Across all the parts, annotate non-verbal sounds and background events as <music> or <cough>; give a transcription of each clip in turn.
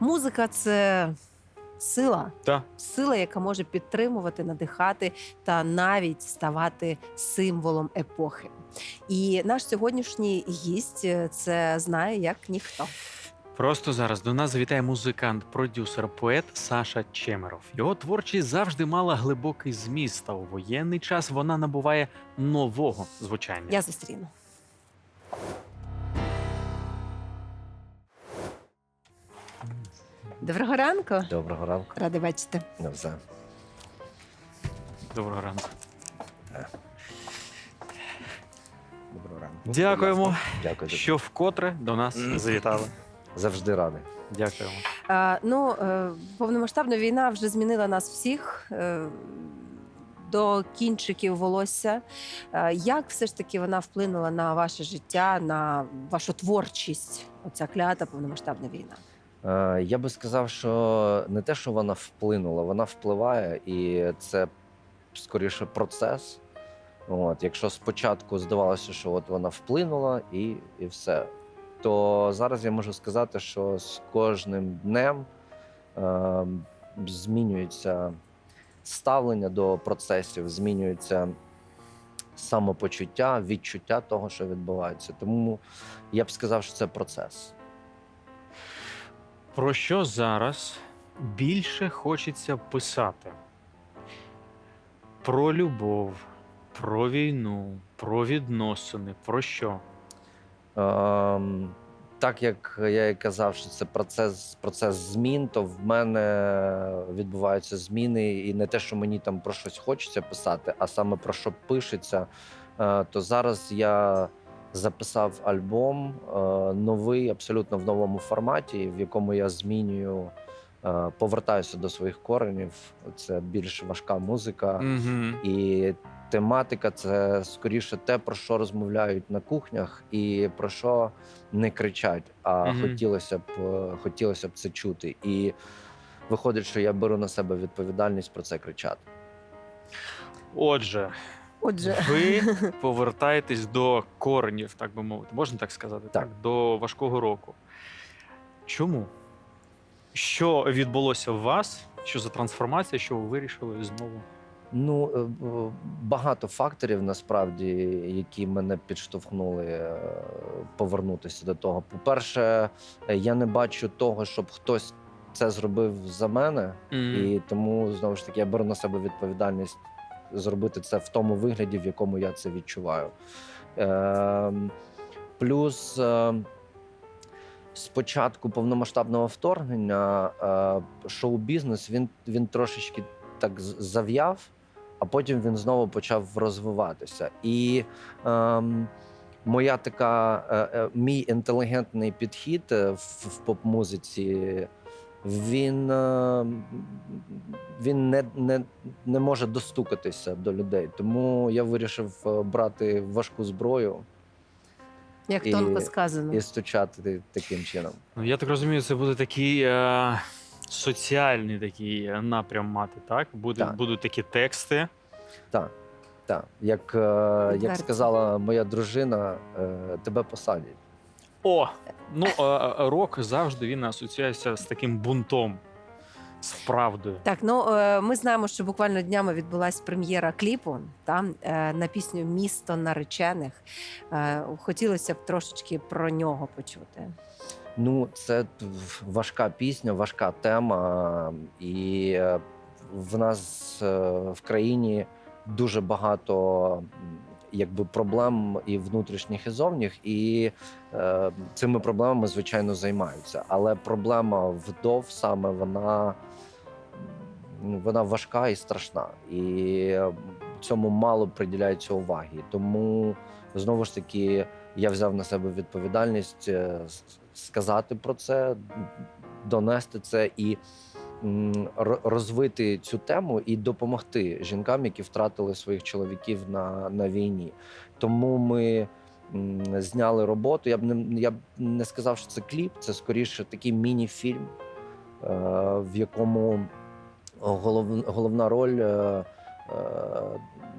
Музика це сила, Та. сила, яка може підтримувати, надихати та навіть ставати символом епохи. І наш сьогоднішній гість е, це знає як ніхто. Просто зараз до нас завітає музикант, продюсер, поет Саша Чемеров. Його творчість завжди мала глибокий зміст. А у воєнний час вона набуває нового звучання. Я зустріну. Доброго ранку. Доброго ранку. Ради бачити. Навзаєм. Доброго ранку. Доброго ранку. Дякуємо, Дякую. що вкотре до нас завітали. Завжди радий. Дякуємо. А, ну, е, повномасштабна війна вже змінила нас всіх. е, До кінчиків волосся. Е, Як все ж таки вона вплинула на ваше життя, на вашу творчість? Оця клята повномасштабна війна. Е, Я би сказав, що не те, що вона вплинула, вона впливає, і це скоріше процес. От, якщо спочатку здавалося, що от вона вплинула і, і все, то зараз я можу сказати, що з кожним днем е, змінюється ставлення до процесів, змінюється самопочуття, відчуття того, що відбувається. Тому я б сказав, що це процес. Про що зараз більше хочеться писати? Про любов, про війну, про відносини. Про що? Ем, так як я і казав, що це процес, процес змін, то в мене відбуваються зміни, і не те, що мені там про щось хочеться писати, а саме про що пишеться. Е, то зараз я записав альбом е, новий, абсолютно в новому форматі, в якому я змінюю, е, повертаюся до своїх коренів. Це більш важка музика. Угу. І тематика це скоріше те, про що розмовляють на кухнях, і про що не кричать. А Мгм. хотілося б е, хотілося б це чути. І виходить, що я беру на себе відповідальність про це кричати. Отже, Отже, ви <laughs> повертаєтесь до коренів, так би мовити. Можна так сказати? Так. До важкого року. Чому? Що відбулося в вас? Що за трансформація, що ви вирішили знову? Ну е, багато факторів насправді, які мене підштовхнули е, повернутися до того. По-перше, е, я не бачу того, щоб хтось це зробив за мене. І тому знову ж таки я беру на себе відповідальність зробити це в тому вигляді, в якому я це відчуваю. Ем, плюс е, з повномасштабного вторгнення е, шоу-бізнес він, він трошечки так зав'яв, а потім він знову почав розвиватися. І ем, моя така, е, е, мій інтелігентний підхід е, в, в поп-музиці він, е, він не, не, не може достукатися до людей. Тому я вирішив е, брати важку зброю як і- тонко сказано. і стучати таким чином. Ну, я так розумію, це буде такий е, соціальний такий е, напрям мати, так? Буде, Так. Будуть такі тексти. Так, так. Як, е, як сказала моя дружина, е, тебе посадять. О! Ну, е, е, рок завжди він асоціюється з таким бунтом, з правдою. Так, ну е, ми знаємо, що буквально днями відбулася прем'єра кліпу там е, на пісню Місто наречених. Хотілося б трошечки про нього почути. Ну, це важка пісня, важка тема, і в нас в країні дуже багато якби проблем і внутрішніх, і зовніх, і е, цими проблемами звичайно займаються. Але проблема вдов саме вона, вона важка і страшна, і е, цьому мало приділяється уваги. Тому знову ж таки я взяв на себе відповідальність е, сказати про це, донести це і розвити цю тему і допомогти жінкам, які втратили своїх чоловіків на, на війні. Тому ми зняли роботу. Я б не я б не сказав, що це кліп, це скоріше такий міні-фільм, е, в якому голов, головна роль е, е,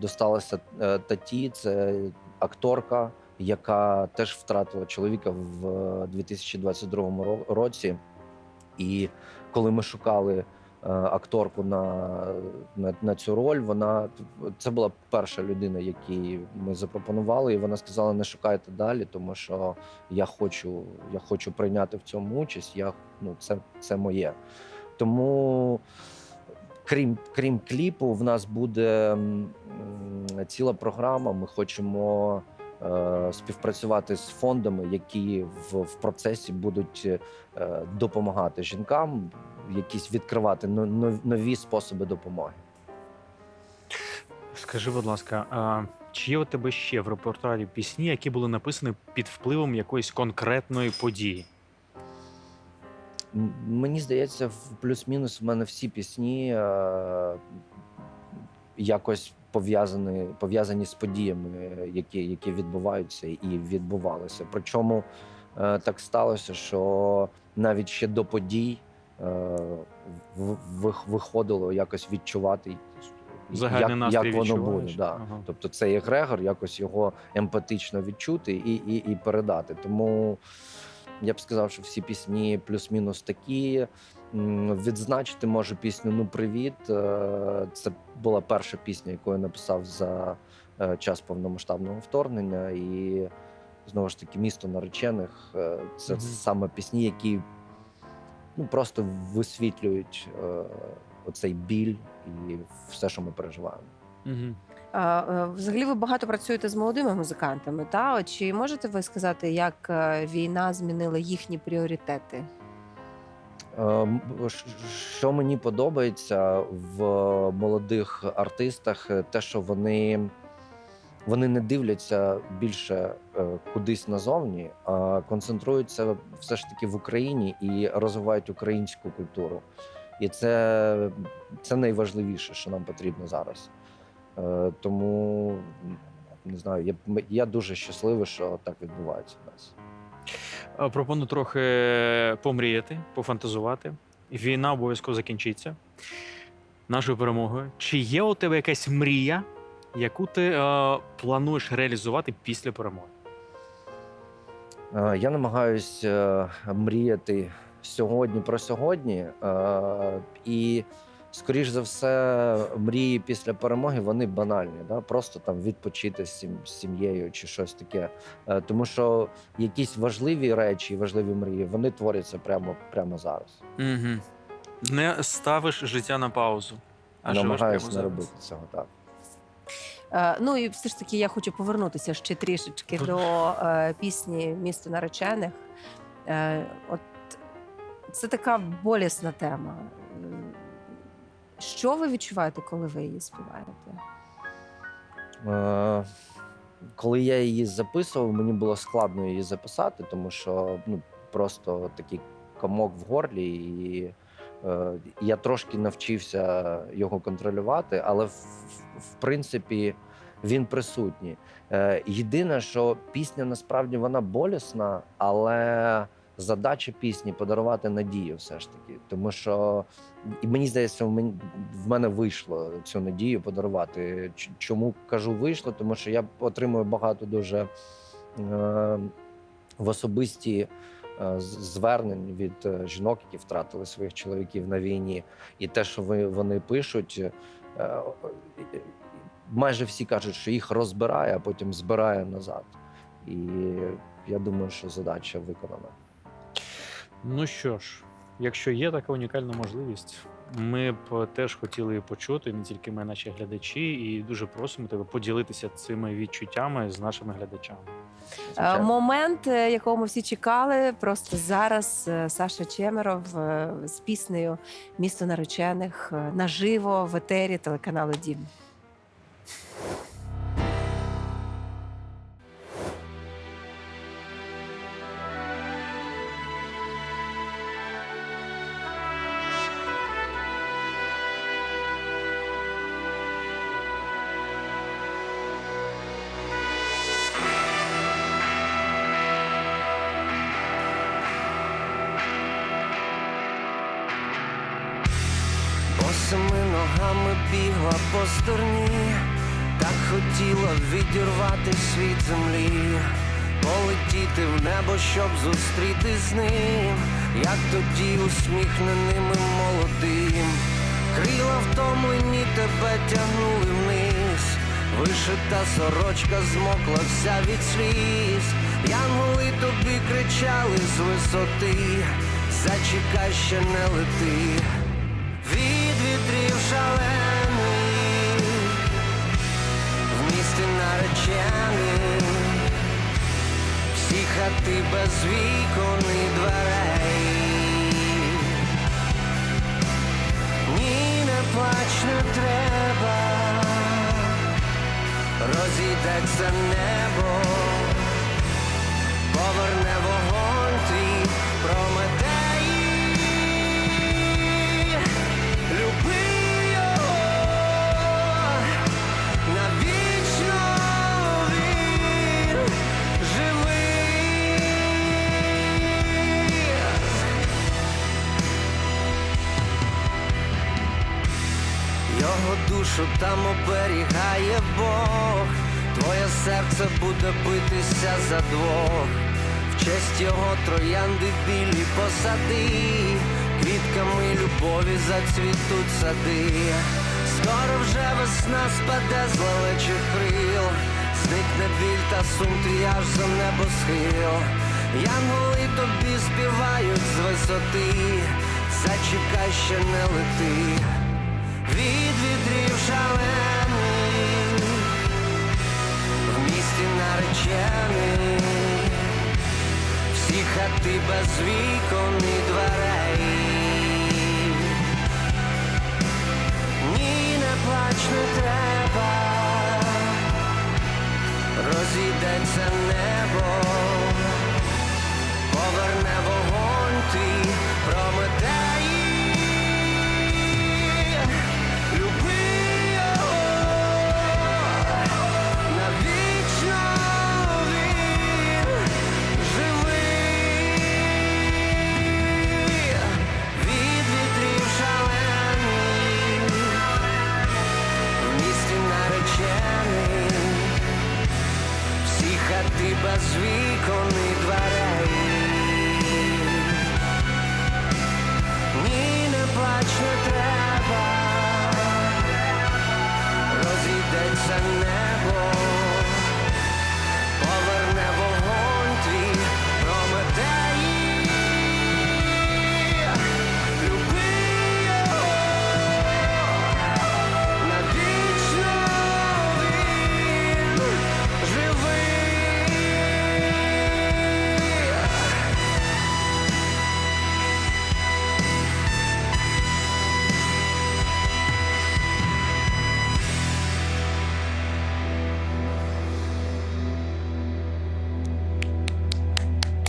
досталася таті. Це акторка, яка теж втратила чоловіка в 2022 році. І коли ми шукали е, акторку на, на, на цю роль, вона це була перша людина, якій ми запропонували, і вона сказала: не шукайте далі, тому що я хочу, я хочу прийняти в цьому участь. Я, ну, це, це моє. Тому. Крім, крім кліпу, в нас буде ціла програма. Ми хочемо співпрацювати з фондами, які в, в процесі будуть е, допомагати жінкам, якісь відкривати но- но- нові способи допомоги. Скажи, будь ласка, а чи є у тебе ще в репертуарі пісні, які були написані під впливом якоїсь конкретної події? Мені здається, в плюс-мінус в мене всі пісні е, якось пов'язані, пов'язані з подіями, які, які відбуваються і відбувалися. Причому е, так сталося, що навіть ще до подій е, в- виходило якось відчувати, Загальний як, як воно буде. Да. Ага. Тобто цей егрегор якось його емпатично відчути і, і, і передати. Тому я б сказав, що всі пісні плюс-мінус такі. Відзначити можу пісню Ну Привіт. Е, Це була перша пісня, яку я написав за е, час повномасштабного вторгнення. І знову ж таки, місто наречених е, це Мгм. саме пісні, які ну, просто висвітлюють оцей біль і все, що ми переживаємо. Угу. А, е, Взагалі, ви багато працюєте з молодими музикантами. Та чи можете ви сказати, як е, війна змінила їхні пріоритети? Е, Що мені подобається в молодих артистах, е, те, що вони, вони не дивляться більше е, кудись назовні, а концентруються все ж таки в Україні і розвивають українську культуру. І це, це найважливіше, що нам потрібно зараз. Е, Тому не знаю, я, я дуже щасливий, що так відбувається у нас. Е, Пропоную трохи помріяти, пофантазувати. Війна обов'язково закінчиться нашою перемогою. Чи є у тебе якась мрія, яку ти е, плануєш реалізувати після перемоги? Е, Я намагаюся мріяти сьогодні про сьогодні. е, І, скоріш за все, мрії після перемоги вони банальні. Да? Просто там відпочити з сім'єю чи щось таке. Е, Тому що якісь важливі речі, важливі мрії, вони творяться прямо, прямо зараз. Угу. Не ставиш життя на паузу. А Намагаюся не робити цього так. Е, Ну і все ж таки я хочу повернутися ще трішечки до е, пісні Місто наречених. Е, От це така болісна тема. Що ви відчуваєте, коли ви її співаєте? Е, Коли я її записував, мені було складно її записати, тому що ну, просто такий комок в горлі, і е, я трошки навчився його контролювати, але в- в принципі він присутній. Е, єдине, що пісня насправді вона болісна, але задача пісні подарувати надію все ж таки. Тому що і мені здається, в мен- в мене вийшло цю надію подарувати. Чому кажу вийшло? Тому що я отримую багато дуже е, в особисті е, звернень від е, жінок, які втратили своїх чоловіків на війні, і те, що вони пишуть. е, Майже всі кажуть, що їх розбирає, а потім збирає назад. І я думаю, що задача виконана. Ну що ж, якщо є така унікальна можливість, ми б теж хотіли її почути, не тільки ми, наші глядачі, і дуже просимо тебе поділитися цими відчуттями з нашими глядачами. Е, Звичайно. Момент, е, якого ми всі чекали, просто зараз е, Саша Чемеров з піснею Місто наречених наживо в етері телеканалу Дім. Босими ногами бігла по сторні, так хотіла відірвати від землі, полетіти в небо, щоб зустрітись з ним, як тоді усміхненим і молодим. Крила в тому ні тебе тягнули вниз. Вишита сорочка змокла вся від сліз. Янголи тобі кричали з висоти. Зачекай, ще не лети. Від в всі хати без вікон і дверей. Ні, не плач, не треба, розійдеться небо, Його душу там оберігає Бог, твоє серце буде битися за двох, в честь його троянди білі посади, квітками любові зацвітуть сади. Скоро вже весна спаде з лелечих крил, зникне біль та сум твій аж за небосхил. Янголи тобі співають з висоти, зачекай, ще не лети від вітрів шалених, в місті наречений, всі хати без вікон і дверей. Ні, не плач, не треба,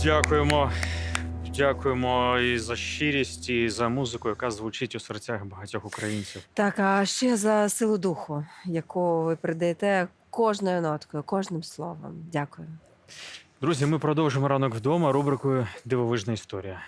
Дякуємо. Дякуємо і за щирість, і за музику, яка звучить у серцях багатьох українців. Так, а ще за силу духу, яку ви передаєте кожною ноткою, кожним словом. Дякую. Друзі, ми продовжимо ранок вдома рубрикою Дивовижна історія.